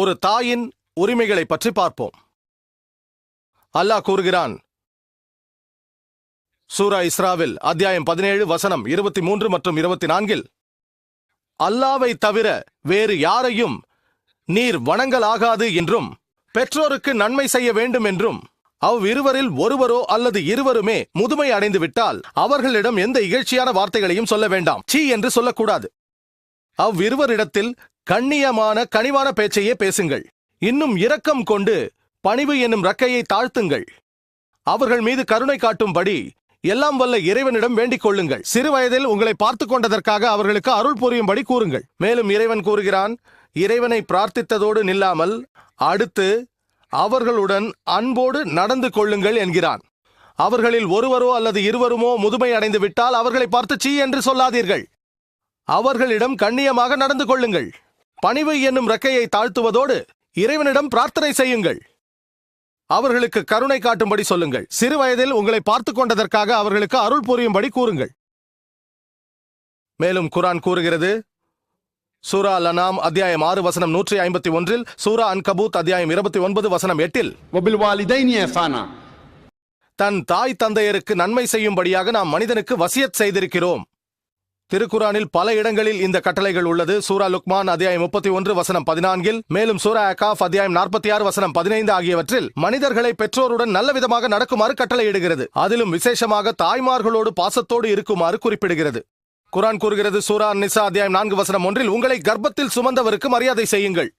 ஒரு தாயின் உரிமைகளை பற்றி பார்ப்போம். அல்லாஹ் கூறுகிறான். சூரா இஸ்ராவில் அத்தியாயம் பதினேழு வசனம் இருபத்தி மூன்று மற்றும் இருபத்தி நான்கில் அல்லாவை தவிர வேறு யாரையும் நீர் வணங்கலாகாது என்றும் பெற்றோருக்கு நன்மை செய்ய வேண்டும் என்றும் அவ்விருவரில் ஒருவரோ அல்லது இருவருமே முதுமை அடைந்து விட்டால் அவர்களிடம் எந்த இகழ்ச்சியான வார்த்தைகளையும் சொல்ல வேண்டாம். சீ என்று சொல்லக்கூடாது. அவ்விருவரிடத்தில் கண்ணியமான கனிவான பேச்சையே பேசுங்கள். இன்னும் இரக்கம் கொண்டு பணிவு என்னும் ரக்கையை தாழ்த்துங்கள். அவர்கள் மீது கருணை காட்டும்படி எல்லாம் வல்ல இறைவனிடம் வேண்டிக் கொள்ளுங்கள். சிறு வயதில் உங்களை பார்த்து கொண்டதற்காக அவர்களுக்கு அருள் புரியும்படி கூறுங்கள். மேலும் இறைவன் கூறுகிறான் இறைவனை பிரார்த்தித்ததோடு நில்லாமல் அடுத்து அவர்களுடன் அன்போடு நடந்து கொள்ளுங்கள் என்கிறான். அவர்களில் ஒருவரோ அல்லது இருவருமோ முதுமை அடைந்து விட்டால் அவர்களை பார்த்து சீ என்று சொல்லாதீர்கள். அவர்களிடம் கண்ணியமாக நடந்து கொள்ளுங்கள். பணிவு என்னும் ரெக்கையை தாழ்த்துவதோடு இறைவனிடம் பிரார்த்தனை செய்யுங்கள். அவர்களுக்கு கருணை காட்டும்படி சொல்லுங்கள். சிறு வயதில் உங்களை பார்த்து கொண்டதற்காக அவர்களுக்கு அருள் புரியும்படி கூறுங்கள். மேலும் குரான் கூறுகிறது சூரா லனாம் அத்தியாயம் ஆறு வசனம் நூற்றி ஐம்பத்தி ஒன்றில் சூரா அன்கபூத் அத்தியாயம் இருபத்தி ஒன்பது வசனம் எட்டில் தன் தாய் தந்தையருக்கு நன்மை செய்யும்படியாக நாம் மனிதனுக்கு வசியத் செய்திருக்கிறோம். திருக்குரானில் பல இடங்களில் இந்த கட்டளைகள் உள்ளது. சூரா லுக்மான் அத்தியாயம் முப்பத்தி ஒன்று வசனம் பதினான்கில் மேலும் சூரா அகாஃப் அத்தியாயம் நாற்பத்தி ஆறு வசனம் பதினைந்து ஆகியவற்றில் மனிதர்களை பெற்றோருடன் நல்ல விதமாக நடக்குமாறு கட்டளையிடுகிறது அதிலும் விசேஷமாக தாய்மார்களோடு பாசத்தோடு இருக்குமாறு குறிப்பிடுகிறது. குரான் கூறுகிறது சூரா நிசா அத்தியாயம் நான்கு வசனம் ஒன்றில் உங்களை கர்ப்பத்தில் சுமந்தவருக்கு மரியாதை செய்யுங்கள்.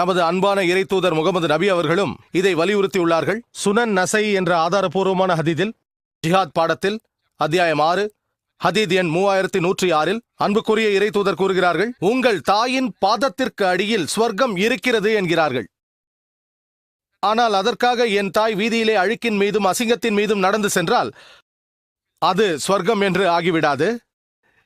நமது அன்பான இறை தூதர் முகமது நபி அவர்களும் இதை வலியுறுத்தியுள்ளார்கள். சுனன் நசை என்ற ஆதாரபூர்வமான ஹதிதில் ஜிஹாத் பாடத்தில் அத்தியாயம் ஆறு ஹதீத் எண் மூவாயிரத்தி நூற்றி ஆறில் அன்புக்குரிய இறை தூதர் கூறுகிறார்கள் உங்கள் தாயின் பாதத்திற்கு அடியில் ஸ்வர்க்கம் இருக்கிறது என்கிறார்கள். ஆனால் அதற்காக என் தாய் வீதியிலே அழுக்கின் மீதும் அசிங்கத்தின் மீதும் நடந்து சென்றால் அது ஸ்வர்க்கம் என்று ஆகிவிடாது.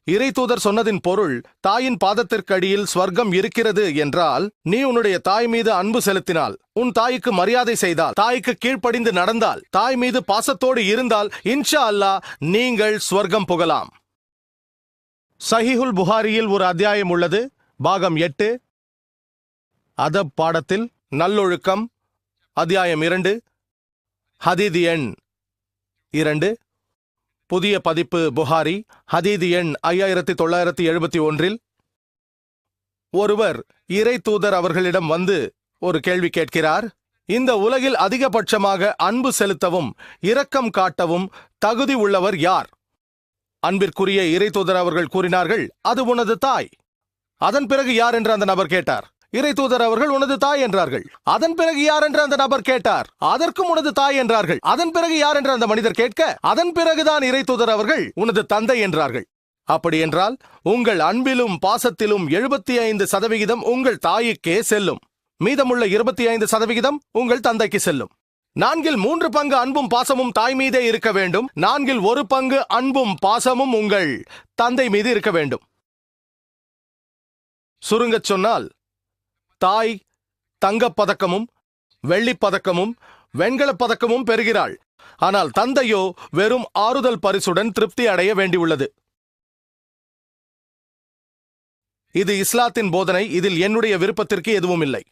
இறை தூதர் சொன்னதின் பொருள் தாயின் பாதத்திற்கு அடியில் ஸ்வர்க்கம் இருக்கிறது என்றால் நீ உன்னுடைய தாய் மீது அன்பு செலுத்தினால் உன் தாய்க்கு மரியாதை செய்தால் தாய்க்கு கீழ்ப்படிந்து நடந்தால் தாய் மீது பாசத்தோடு இருந்தால் இன்ஷா அல்லாஹ் நீங்கள் ஸ்வர்க்கம் புகலாம். சஹிஹுல் புகாரியில் ஒரு அத்தியாயம் உள்ளது. பாகம் எட்டு. அதப் பாடத்தில் நல்லொழுக்கம் அத்தியாயம் இரண்டு. ஹதீத் எண் இரண்டு. புதிய பதிப்பு புகாரி ஹதீது எண் ஐயாயிரத்தி தொள்ளாயிரத்தி எழுபத்தி ஒன்றில் ஒருவர் இறை தூதர் அவர்களிடம் வந்து ஒரு கேள்வி கேட்கிறார். இந்த உலகில் அதிகபட்சமாக அன்பு செலுத்தவும் இரக்கம் காட்டவும் தகுதி உள்ளவர் யார்? அன்பிற்குரிய இறை தூதர் அவர்கள் கூறினார்கள் அது உனது தாய். அதன் பிறகு யார் என்று அந்த நபர் கேட்டார். இறை தூதர் அவர்கள் உனது தாய் என்றார்கள். அதன் பிறகு யார் என்று அந்த நபர் கேட்டார். அதற்கும் உனது தாய் என்றார்கள். அதன் பிறகு யார் என்று அந்த மனிதர் கேட்க அதன் பிறகுதான் இறை தூதர் அவர்கள் உனது தந்தை என்றார்கள். அப்படி என்றால் உங்கள் அன்பிலும் பாசத்திலும் எழுபத்தி ஐந்து சதவிகிதம் உங்கள் தாய்க்கே செல்லும். மீதமுள்ள இருபத்தி ஐந்து சதவிகிதம் உங்கள் தந்தைக்கு செல்லும். நான்கில் மூன்று பங்கு அன்பும் பாசமும் தாய் மீதே இருக்க வேண்டும். நான்கில் ஒரு பங்கு அன்பும் பாசமும் உங்கள் தந்தை மீது இருக்க வேண்டும். சுருங்கச் சொன்னால் தாய் தங்கப் பதக்கமும் வெள்ளிப் பதக்கமும் வெண்கலப் பதக்கமும் பெறுகிறாள். ஆனால் தந்தையோ வெறும் ஆறுதல் பரிசுடன் திருப்தி அடைய வேண்டியுள்ளது. இது இஸ்லாத்தின் போதனை. இதில் என்னுடைய விருப்பத்திற்கு எதுவும் இல்லை